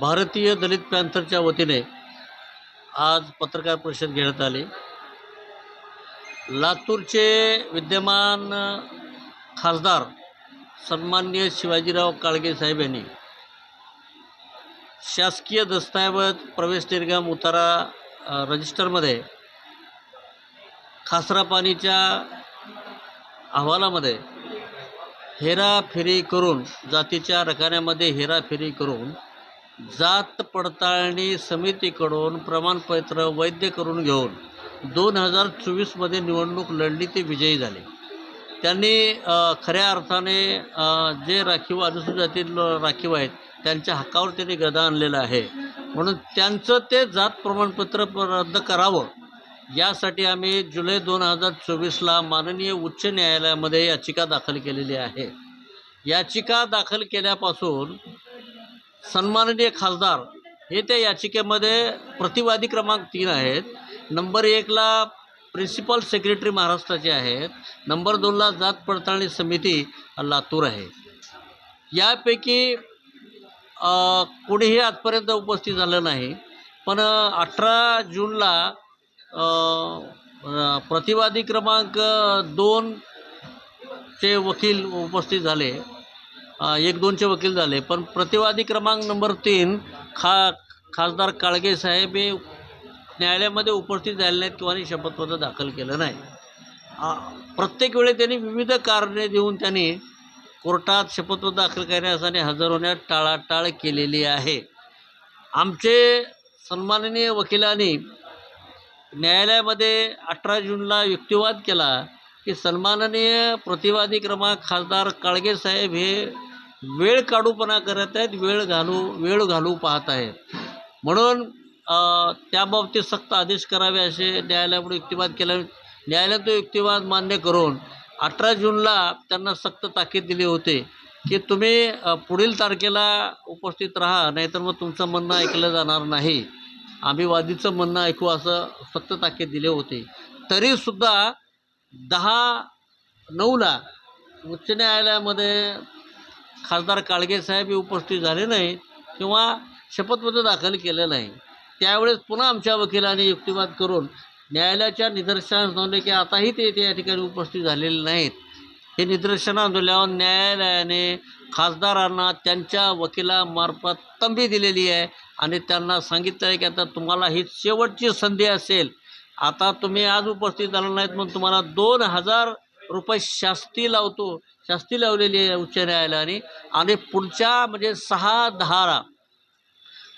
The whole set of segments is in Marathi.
भारतीय दलित पॅन्थरच्या वतीने आज पत्रकार परिषद घेण्यात आली. लातूरचे विद्यमान खासदार सन्माननीय शिवाजीराव काळगे साहेब यांनी शासकीय दस्तऐवज प्रवेश निर्गम उतारा रजिस्टरमध्ये खासरा पाणीच्या अहवालामध्ये हेराफेरी करून जातीच्या रकान्यामध्ये हेराफेरी करून जात पडताळणी समितीकडून प्रमाणपत्र वैध करून घेऊन दोन हजार चोवीसमध्ये निवडणूक लढली ते विजयी झाले. त्यांनी खऱ्या अर्थाने जे राखीव अनुसूचित जातील राखीव आहेत त्यांच्या हक्कावर त्यांनी गदा आणलेला आहे. म्हणून त्यांचं ते जात प्रमाणपत्र रद्द करावं यासाठी आम्ही जुलै दोन हजार चोवीसला माननीय उच्च न्यायालयामध्ये याचिका दाखल केलेली आहे. याचिका दाखल केल्यापासून सन्माननीय खासदार हे त्या याचिकेमध्ये प्रतिवादी क्रमांक तीन आहेत. नंबर एकला प्रिन्सिपल सेक्रेटरी महाराष्ट्राचे आहेत. नंबर दोनला जात पडताळणी समिती लातूर आहे. यापैकी कोणीही आजपर्यंत उपस्थित झालं नाही. पण अठरा जूनला प्रतिवादी क्रमांक दोन चे वकील उपस्थित झाले. एक दोनचे वकील झाले. पण प्रतिवादी क्रमांक नंबर तीन खा खासदार काळगे साहेब हे न्यायालयामध्ये उपस्थित झाले नाहीत किंवा शपथपत्र दाखल केलं नाही. प्रत्येक वेळी त्यांनी विविध कारणे देऊन त्यांनी कोर्टात शपथपत्र दाखल करण्यास आणि हजर होण्यास टाळाटाळ केलेली आहे. आमचे सन्माननीय वकिलांनी न्यायालयामध्ये अठरा जूनला युक्तिवाद केला की सन्माननीय प्रतिवादी क्रमांक खासदार काळगे साहेब हे वेळ काढूपणा करत आहेत वेळ घालू वेळ घालू पाहत आहेत. म्हणून त्याबाबतीत सक्त आदेश करावे असे न्यायालयामुळे युक्तिवाद केला. न्यायालयात तो युक्तिवाद मान्य करून अठरा जूनला त्यांना सक्त ताकीद दिली होती की तुम्ही पुढील तारखेला उपस्थित राहा नाहीतर मग तुमचं म्हणणं ऐकलं जाणार नाही. आम्ही वादीचं म्हणणं ऐकू असं फक्त ताकीद दिले होते. तरीसुद्धा दहा नऊला उच्च न्यायालयामध्ये खासदार काळगे साहेब हे उपस्थित झाले नाहीत किंवा शपथपत्र दाखल केलं नाही. त्यावेळेस पुन्हा आमच्या वकिलांनी युक्तिवाद करून न्यायालयाच्या निदर्शनास नोंदले की आताही ते त्या ठिकाणी उपस्थित झालेले नाहीत. हे निदर्शनास नोंदल्यावर न्यायालयाने खासदारांना त्यांच्या वकिलामार्फत तंबी दिलेली आहे. आणि त्यांना सांगितलं आहे की आता तुम्हाला ही शेवटची संधी असेल आता तुम्ही आज उपस्थित झाला नाहीत म्हणून तुम्हाला दोन हजार रुपये शास्ती लावतो शास्ती लावलेली आहे उच्च न्यायालयाने. आणि पुढच्या म्हणजे सहा दहा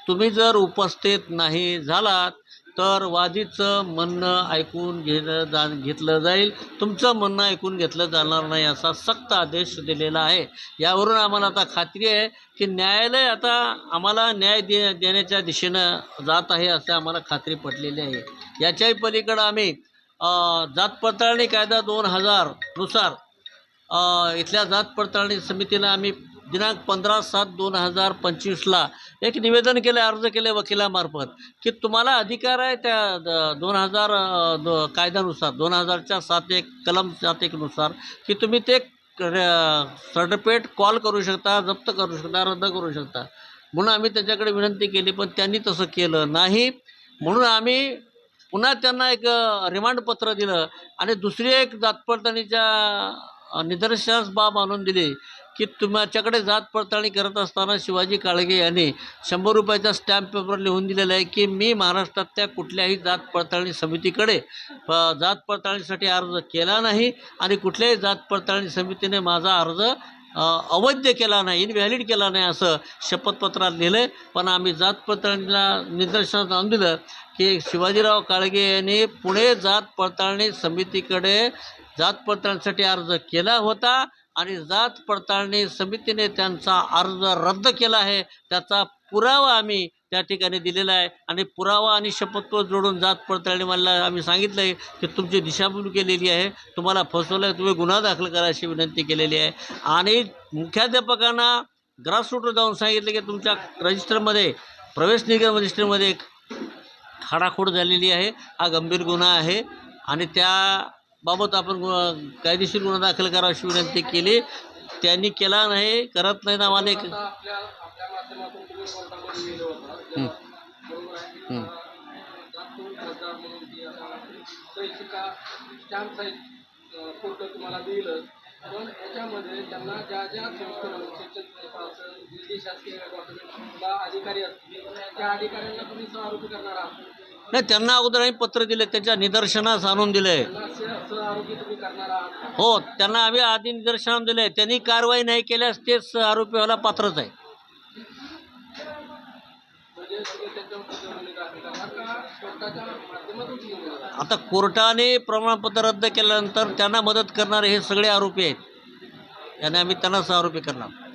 तुम्ही जर उपस्थित नाही झालात तर वादीचं म्हणणं ऐकून घेणं जा घेतलं जाईल. तुमचं म्हणणं ऐकून घेतलं जाणार नाही असा सक्त आदेश दिलेला आहे. यावरून आम्हाला आता खात्री आहे की न्यायालय आता आम्हाला न्याय दे देण्याच्या दिशेनं जात आहे असं आम्हाला खात्री पटलेली आहे. याच्याही पलीकडं आम्ही जात पडताळणी कायदा दोन हजारनुसार इथल्या जात पडताळणी समितीला आम्ही दिनांक पंधरा सात दोन हजार पंचवीसला एक निवेदन केलं अर्ज केले वकिलामार्फत की तुम्हाला अधिकार आहे त्या द- दोन हजार दो कायद्यानुसार दोन हजारच्या सात एक कलम सात एकनुसार की तुम्ही ते सर्टिफिकेट कॉल करू शकता जप्त करू शकता रद्द करू शकता. म्हणून आम्ही त्याच्याकडे विनंती केली पण त्यांनी तसं केलं नाही. म्हणून आम्ही पुन्हा त्यांना एक रिमांड पत्र दिलं आणि दुसरी एक जातपडताळणीच्या निदर्शनास बाब आणून दिली की तुमच्याकडे जात पडताळणी करत असताना शिवाजी काळगे यांनी शंभर रुपयाचा स्टॅम्प पेपर लिहून दिलेला आहे की मी महाराष्ट्रातल्या कुठल्याही जात पडताळणी समितीकडे जात पडताळणीसाठी अर्ज केला नाही आणि कुठल्याही जात पडताळणी समितीने माझा अर्ज अवैध केला नाही इनव्हॅलिड केला नाही असं शपथपत्रात लिहिलं आहे पण आम्ही जात पडताळणीला निदर्शनात आणून दिलं की शिवाजीराव काळगे यांनी पुणे जात पडताळणी समितीकडे जात पडताळणीसाठी अर्ज केला होता. आणि जात पडताळणी समितीने त्यांचा अर्ज रद्द केला आहे. त्याचा पुरावा आम्ही त्या ठिकाणी दिलेला आहे. आणि पुरावा आणि शपथपत्र जोडून जात पडताळणी मला आम्ही सांगितलं आहे की तुमची दिशाभूल केलेली आहे. तुम्हाला फसवलं आहे तुम्ही गुन्हा दाखल करा अशी विनंती केलेली आहे. आणि मुख्याध्यापकांना ग्रासरूटवर जाऊन सांगितलं की तुमच्या रजिस्टरमध्ये प्रवेश निगम रजिस्टरमध्ये एक खाडाखोड झालेली आहे. हा गंभीर गुन्हा आहे. आणि त्या बाबत आपण कायदेशीर गुन्हा दाखल करा अशी विनंती केली. त्यांनी केला नाही करत नाहीत आम्हाला एक अधिकारी असतील त्या अधिकाऱ्यांना तुम्ही सहआरोपी करणार आहात नाही त्यांना अगोदर आम्ही पत्र दिले त्यांच्या निदर्शनास आणून दिले. हो त्यांना आम्ही आधी निदर्शनास दिले. त्यांनी कारवाई नाही केल्यास तेच आरोपी व्हायला पात्रच आहे. आता कोर्टाने प्रमाणपत्र रद्द केल्यानंतर त्यांना मदत करणारे हे सगळे आरोपी आहेत. याने आम्ही त्यांनाच आरोपी करणार.